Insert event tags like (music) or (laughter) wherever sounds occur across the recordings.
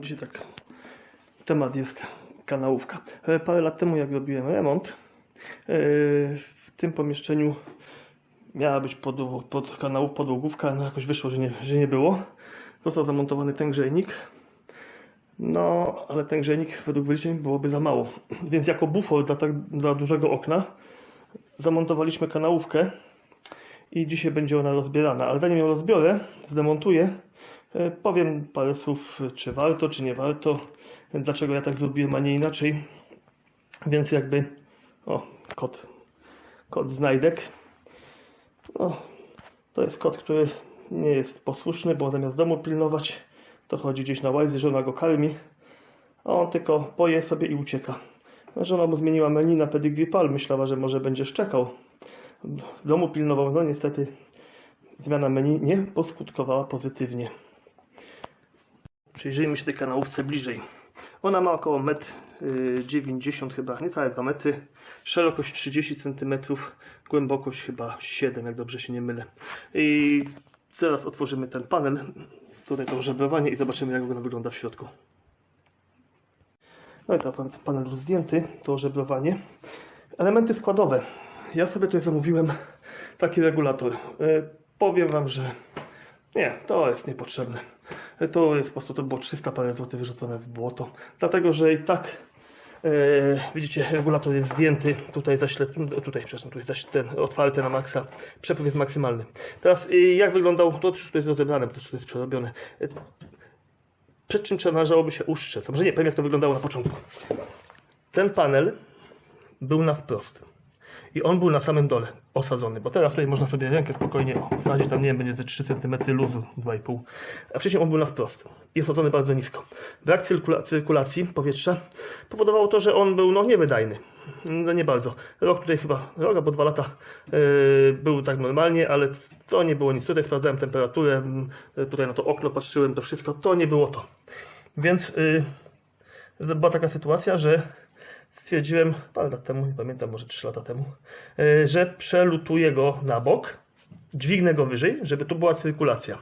Dzisiaj tak temat jest kanałówka. E, Parę lat temu jak robiłem remont, e, w tym pomieszczeniu miała być pod, pod kanałów podłogówka, no jakoś wyszło, że nie, że nie było. Został zamontowany ten grzejnik. No, ale ten grzejnik według wyliczeń byłoby za mało. (clears throat) Więc jako bufor dla, tak, dla dużego okna zamontowaliśmy kanałówkę i dzisiaj będzie ona rozbierana. Ale zanim ją rozbiorę, zdemontuję, powiem parę słów, czy warto, czy nie warto, dlaczego ja tak zrobiłem, a nie inaczej. Więc jakby, o, kod, kod znajdek. To jest kot, który nie jest posłuszny, bo zamiast domu pilnować, to chodzi gdzieś na łajzy, żona go karmi, a on tylko poje sobie i ucieka. Żona mu zmieniła menu na pedigree pal, myślała, że może będzie szczekał. Z domu pilnował, no niestety zmiana menu nie poskutkowała pozytywnie. Przyjrzyjmy się tej kanałówce bliżej. Ona ma około 1,90 m chyba, niecałe 2 metry, szerokość 30 cm, głębokość chyba 7, jak dobrze się nie mylę. I zaraz otworzymy ten panel, tutaj to żebrowanie i zobaczymy jak ono wygląda w środku. No i teraz panel już zdjęty, to żebrowanie. Elementy składowe. Ja sobie tutaj zamówiłem taki regulator. E, powiem Wam, że nie, to jest niepotrzebne. To jest po prostu, to było 300 parę złotych wyrzucone w błoto. Dlatego, że i tak e, widzicie, regulator jest zdjęty, tutaj zaślep, tutaj, przepraszam, tutaj zaś ten otwarty na maksa, przepływ jest maksymalny. Teraz e, jak wyglądał, to też tutaj jest rozebrane, to też jest przerobione. E, przed czym trzeba należałoby się uszczec? Może nie, powiem jak to wyglądało na początku. Ten panel był na wprost. I on był na samym dole, osadzony, bo teraz tutaj można sobie rękę spokojnie wsadzić, tam nie wiem, będzie te 3 cm luzu, 2,5. A wcześniej on był na wprost i osadzony bardzo nisko. Brak cyrkula cyrkulacji powietrza powodowało to, że on był no, niewydajny. No nie bardzo. Rok tutaj chyba, rok albo dwa lata yy, był tak normalnie, ale to nie było nic. Tutaj sprawdzałem temperaturę, yy, tutaj na to okno patrzyłem, to wszystko, to nie było to. Więc yy, była taka sytuacja, że stwierdziłem parę lat temu, nie pamiętam, może 3 lata temu, e, że przelutuję go na bok, dźwignę go wyżej, żeby tu była cyrkulacja.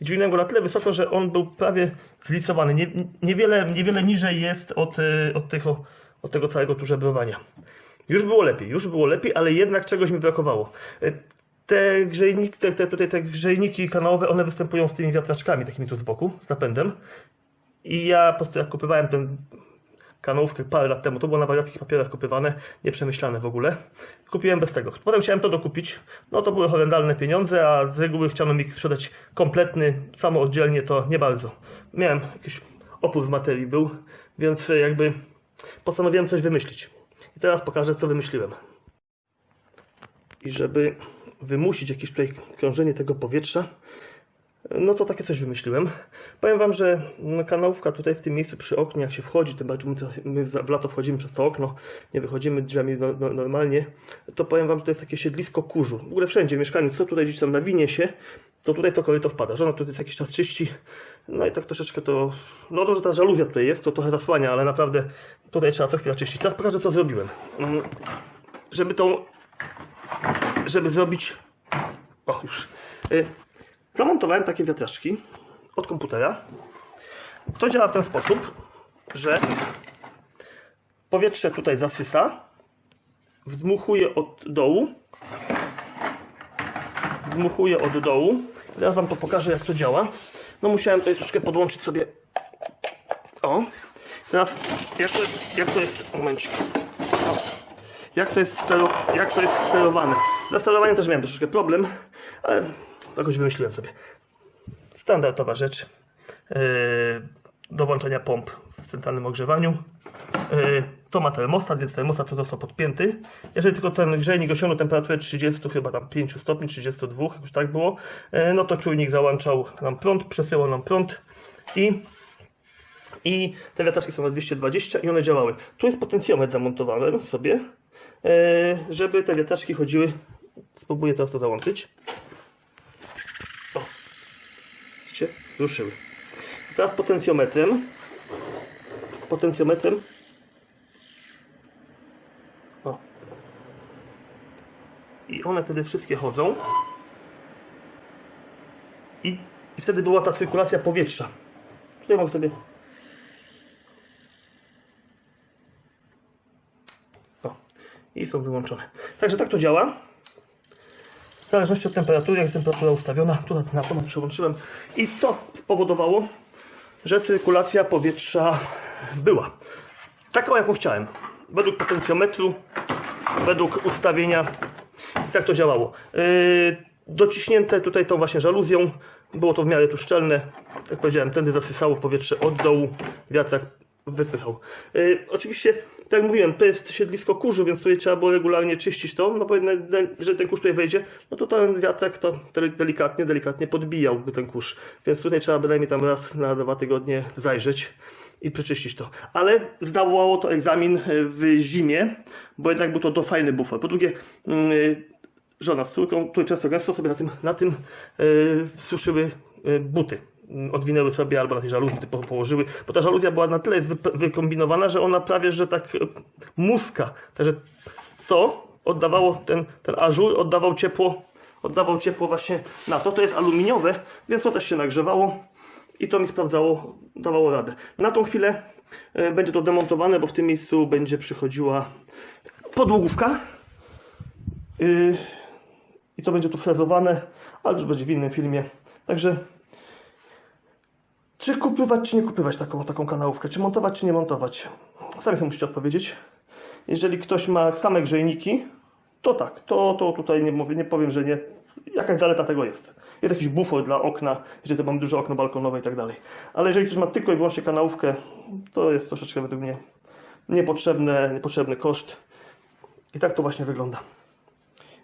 I dźwignę go na tyle wysoko, że on był prawie zlicowany. Nie, niewiele, niewiele niżej jest od, e, od, tego, od tego całego tu żebrowania. Już było lepiej, już było lepiej, ale jednak czegoś mi brakowało. E, Te grzejniki, te, te, tutaj te grzejniki kanałowe, one występują z tymi wiatraczkami takimi tu z boku, z napędem. I ja po prostu jak kupowałem ten kanałówkę parę lat temu. To było na wariackich papierach kupywane, nieprzemyślane w ogóle. Kupiłem bez tego. Potem chciałem to dokupić. No to były horrendalne pieniądze, a z reguły chciano mi sprzedać kompletny, samooddzielnie to nie bardzo. Miałem jakiś opór w materii był, więc jakby postanowiłem coś wymyślić. I teraz pokażę, co wymyśliłem. I żeby wymusić jakieś tutaj krążenie tego powietrza, no to takie coś wymyśliłem. Powiem Wam, że kanałówka tutaj w tym miejscu przy oknie, jak się wchodzi, tym bardziej my w lato wchodzimy przez to okno, nie wychodzimy drzwiami no, no, normalnie, to powiem Wam, że to jest takie siedlisko kurzu. W ogóle wszędzie w mieszkaniu, co tutaj gdzieś tam nawinie się, to tutaj to koryto wpada. Żona tutaj jakiś czas czyści, no i tak troszeczkę to, no to, że ta żaluzja tutaj jest, to trochę zasłania, ale naprawdę tutaj trzeba co chwila czyścić. Teraz pokażę, co zrobiłem. Mm, Żeby tą, żeby zrobić, o już, Y, Zamontowałem takie wiatraczki od komputera. To działa w ten sposób, że powietrze tutaj zasysa, wdmuchuje od dołu, wdmuchuje od dołu. Teraz Wam to pokażę, jak to działa. No musiałem tutaj troszkę podłączyć sobie. O, teraz jak to jest, jak to jest, momencik. Jak to jest, stero, jak to jest sterowane. Za też miałem troszeczkę problem, ale jakoś wymyśliłem sobie. Standardowa rzecz yy, do włączenia pomp w centralnym ogrzewaniu. Yy, to ma termostat, więc termostat tu został podpięty. Jeżeli tylko ten grzejnik osiągnął temperaturę 30, chyba tam 5 stopni, 32, jak już tak było, yy, no to czujnik załączał nam prąd, przesyłał nam prąd i i te wiatraczki są na 220 i one działały. Tu jest potencjometr zamontowany sobie, e, żeby te wiatraczki chodziły. Spróbuję teraz to załączyć. ruszył. Teraz potencjometrem. Potencjometrem. O. I one wtedy wszystkie chodzą. I, I wtedy była ta cyrkulacja powietrza. Tutaj mam sobie. O. I są wyłączone. Także tak to działa. W zależności od temperatury, jak jest temperatura ustawiona, tu na automat przełączyłem i to spowodowało, że cyrkulacja powietrza była taką, jaką chciałem. Według potencjometru, według ustawienia. I tak to działało. Yy, dociśnięte tutaj tą właśnie żaluzją. Było to w miarę tu szczelne. Jak powiedziałem, tędy zasysało powietrze od dołu. Wiatrak wypychał. Yy, oczywiście, tak jak mówiłem, to jest siedlisko kurzu, więc tutaj trzeba było regularnie czyścić to. No bo jeżeli ten kurz tutaj wejdzie, no to ten wiatrak to delikatnie, delikatnie podbijałby ten kurz. Więc tutaj trzeba bynajmniej tam raz na dwa tygodnie zajrzeć i przeczyścić to. Ale zdawało to egzamin w zimie, bo jednak był to do fajny bufor. Po drugie, yy, żona z córką, które często gęsto sobie na tym, na tym yy, suszyły buty. Odwinęły sobie albo na tej żaluzji położyły, bo ta żaluzja była na tyle wy, wykombinowana, że ona prawie, że tak yy, muska. Także to oddawało, ten, ten ażur oddawał ciepło, oddawał ciepło właśnie na to. To jest aluminiowe, więc to też się nagrzewało i to mi sprawdzało, dawało radę. Na tą chwilę e, będzie to demontowane, bo w tym miejscu będzie przychodziła podłogówka. Yy, I to będzie tu frezowane, ale już będzie w innym filmie. Także czy kupywać, czy nie kupywać taką, taką kanałówkę? Czy montować, czy nie montować? Sami sobie musicie odpowiedzieć. Jeżeli ktoś ma same grzejniki, to tak, to, to tutaj nie, mówię, nie powiem, że nie. Jakaś zaleta tego jest. Jest jakiś bufor dla okna, jeżeli to mamy duże okno balkonowe i tak dalej. Ale jeżeli ktoś ma tylko i wyłącznie kanałówkę, to jest troszeczkę według mnie niepotrzebny, niepotrzebny koszt. I tak to właśnie wygląda.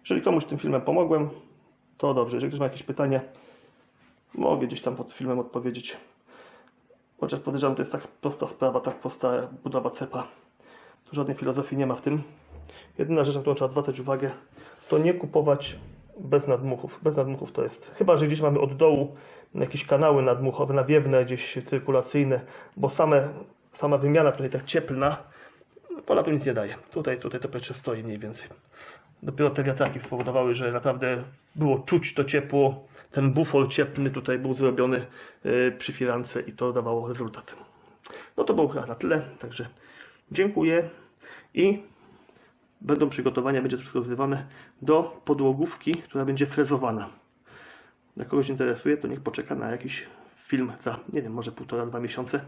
Jeżeli komuś tym filmem pomogłem, to dobrze. Jeżeli ktoś ma jakieś pytanie, mogę gdzieś tam pod filmem odpowiedzieć. Chociaż podejrzewam, to jest tak prosta sprawa, tak prosta budowa cepa. Tu żadnej filozofii nie ma w tym. Jedyna rzecz, na którą trzeba zwracać uwagę, to nie kupować bez nadmuchów. Bez nadmuchów to jest. Chyba, że gdzieś mamy od dołu jakieś kanały nadmuchowe, nawiewne, gdzieś cyrkulacyjne, bo same, sama wymiana tutaj tak cieplna, ona tu nic nie daje. Tutaj, tutaj to powietrze stoi mniej więcej. Dopiero te wiatraki spowodowały, że naprawdę było czuć to ciepło. Ten bufor cieplny tutaj był zrobiony yy, przy firance i to dawało rezultat. No to było na tyle, także dziękuję i będą przygotowania, będzie to wszystko zrywane do podłogówki, która będzie frezowana. Jak kogoś interesuje, to niech poczeka na jakiś film za, nie wiem, może półtora, dwa miesiące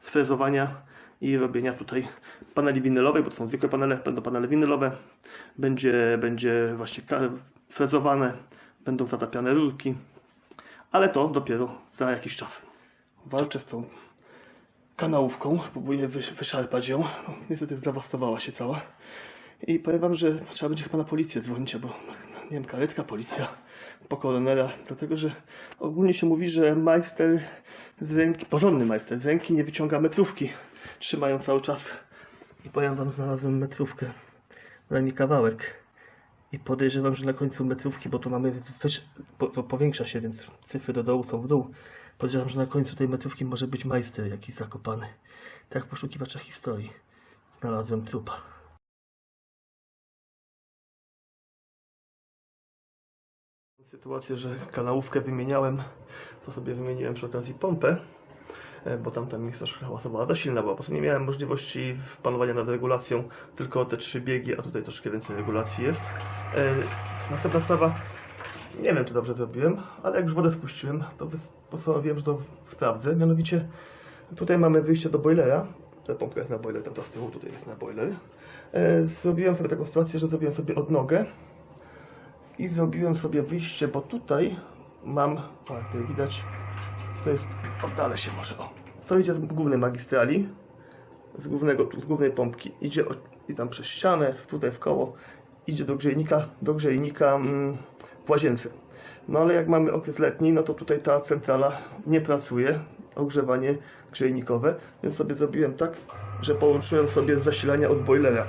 sfrezowania i robienia tutaj paneli winylowej, bo to są zwykłe panele, będą panele winylowe, będzie, będzie właśnie frezowane, będą zatapiane rurki, ale to dopiero za jakiś czas. Walczę z tą kanałówką, próbuję wysz- wyszarpać ją, no, niestety zdewastowała się cała. I powiem wam, że trzeba będzie chyba na policję dzwonić, albo nie wiem, karetka, policja po koronera, dlatego że ogólnie się mówi, że majster z ręki, porządny majster z ręki nie wyciąga metrówki. Trzymają cały czas. I powiem wam, znalazłem metrówkę. Mi kawałek. I podejrzewam, że na końcu metrówki, bo tu mamy, po, po, powiększa się, więc cyfry do dołu są w dół. Podejrzewam, że na końcu tej metrówki może być majster jakiś zakopany. Tak w poszukiwaczach historii. Znalazłem trupa. Sytuację, że kanałówkę wymieniałem, to sobie wymieniłem przy okazji pompę, e, bo tamta mi troszkę hałasowała za silna była. Po prostu nie miałem możliwości panowania nad regulacją, tylko te trzy biegi, a tutaj troszkę więcej regulacji jest. E, Następna sprawa, nie wiem czy dobrze zrobiłem, ale jak już wodę spuściłem, to postanowiłem, że to sprawdzę. Mianowicie tutaj mamy wyjście do boilera. Ta pompka jest na boiler, tam to z tyłu, tutaj jest na boiler. E, Zrobiłem sobie taką sytuację, że zrobiłem sobie odnogę i zrobiłem sobie wyjście, bo tutaj mam, o jak tutaj widać, to jest, oddalę się może, o, to idzie z głównej magistrali, z, głównego, z głównej pompki, idzie i tam przez ścianę, tutaj w koło, idzie do grzejnika, do grzejnika mm, w łazience. No ale jak mamy okres letni, no to tutaj ta centrala nie pracuje, ogrzewanie grzejnikowe, więc sobie zrobiłem tak, że połączyłem sobie zasilania od boilera.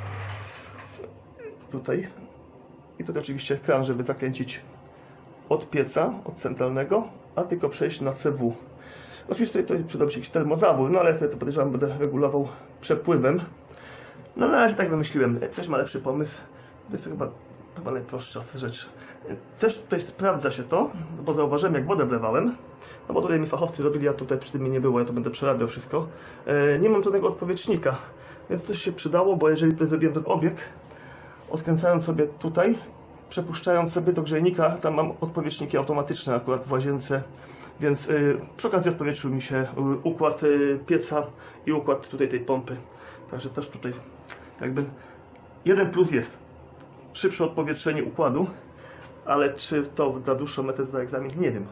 Tutaj i tutaj oczywiście kran, żeby zakręcić od pieca, od centralnego, a tylko przejść na CW. Oczywiście tutaj, tutaj przydałby się jakiś termozawór, no ale sobie to podejrzewam, będę regulował przepływem. No na razie tak wymyśliłem. Też ma lepszy pomysł. To jest chyba, chyba najprostsza rzecz. Też tutaj sprawdza się to, bo zauważyłem jak wodę wlewałem, no bo tutaj mi fachowcy robili, a tutaj przy tym mnie nie było, ja to będę przerabiał wszystko. E, nie mam żadnego odpowietrznika, więc to się przydało, bo jeżeli zrobiłem ten obieg, odkręcając sobie tutaj, przepuszczając sobie do grzejnika, tam mam odpowietrzniki automatyczne akurat w łazience, więc y, przy okazji odpowietrzył mi się y, układ y, pieca i układ tutaj tej pompy. Także też tutaj jakby jeden plus jest. Szybsze odpowietrzenie układu, ale czy to da dłuższą metę za egzamin? Nie wiem.